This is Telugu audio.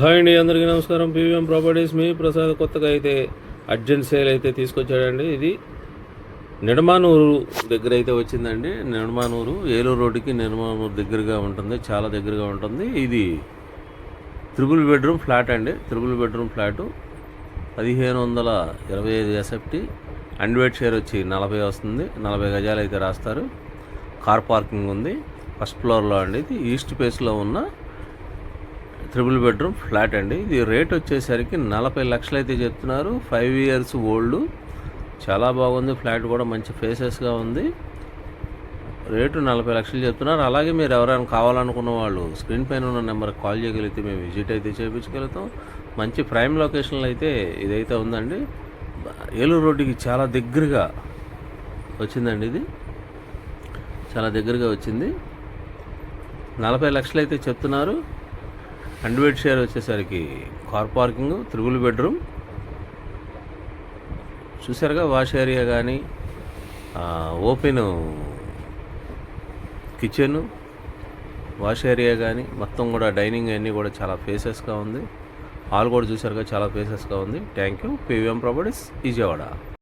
హాయ్ అండి అందరికీ నమస్కారం. పీవీఎం ప్రాపర్టీస్ మీ ప్రసాద్ కొత్తగా అయితే అర్జెంట్ సేల్ అయితే తీసుకొచ్చాడండి. ఇది నిడమానూరు దగ్గర అయితే వచ్చిందండి. నిడమానూరు ఏలూరు రోడ్డుకి నిడమానూరు దగ్గరగా ఉంటుంది చాలా దగ్గరగా ఉంటుంది. ఇది త్రిబుల్ బెడ్రూమ్ ఫ్లాట్ అండి. త్రిబుల్ బెడ్రూమ్ ఫ్లాటు పదిహేను వందల ఇరవై ఐదు ఎస్ఎఫ్టీ అండ్వేట్ షేర్ వచ్చి నలభై వస్తుంది. నలభై గజాలు అయితే రాస్తారు. కార్ పార్కింగ్ ఉంది. ఫస్ట్ ఫ్లోర్లో అండి. ఇది ఈస్ట్ ఫేస్లో ఉన్న త్రిబుల్ బెడ్రూమ్ ఫ్లాట్ అండి. ఇది రేట్ వచ్చేసరికి నలభై లక్షలు అయితే చెప్తున్నారు. ఫైవ్ ఇయర్స్ ఓల్డ్ చాలా బాగుంది. ఫ్లాట్ కూడా మంచి ఫేసెస్గా ఉంది. రేటు నలభై లక్షలు చెప్తున్నారు. అలాగే మీరు ఎవరైనా కావాలనుకున్న వాళ్ళు స్క్రీన్ పైన ఉన్న నెంబర్కి కాల్ చేయగలిగితే మేము విజిట్ అయితే చేయించగలుగుతాం. మంచి ప్రైమ్ లొకేషన్లో అయితే ఇదైతే ఉందండి. ఏలూరు రోడ్డుకి చాలా దగ్గరగా వచ్చిందండి ఇది. చాలా దగ్గరగా వచ్చింది. నలభై లక్షలు అయితే చెప్తున్నారు. హండ్రెడ్ షేర్ వచ్చేసరికి కార్ పార్కింగ్ త్రిబుల్ బెడ్రూమ్. చూసారుగా వాష్ ఏరియా కానీ ఓపెన్ కిచెన్ వాష్ ఏరియా కానీ మొత్తం కూడా డైనింగ్ అన్నీ కూడా చాలా ఫేసెస్గా ఉంది. హాల్ కూడా చూసారుగా చాలా ఫేసెస్గా ఉంది. Thank you PVM properties Vijayawada.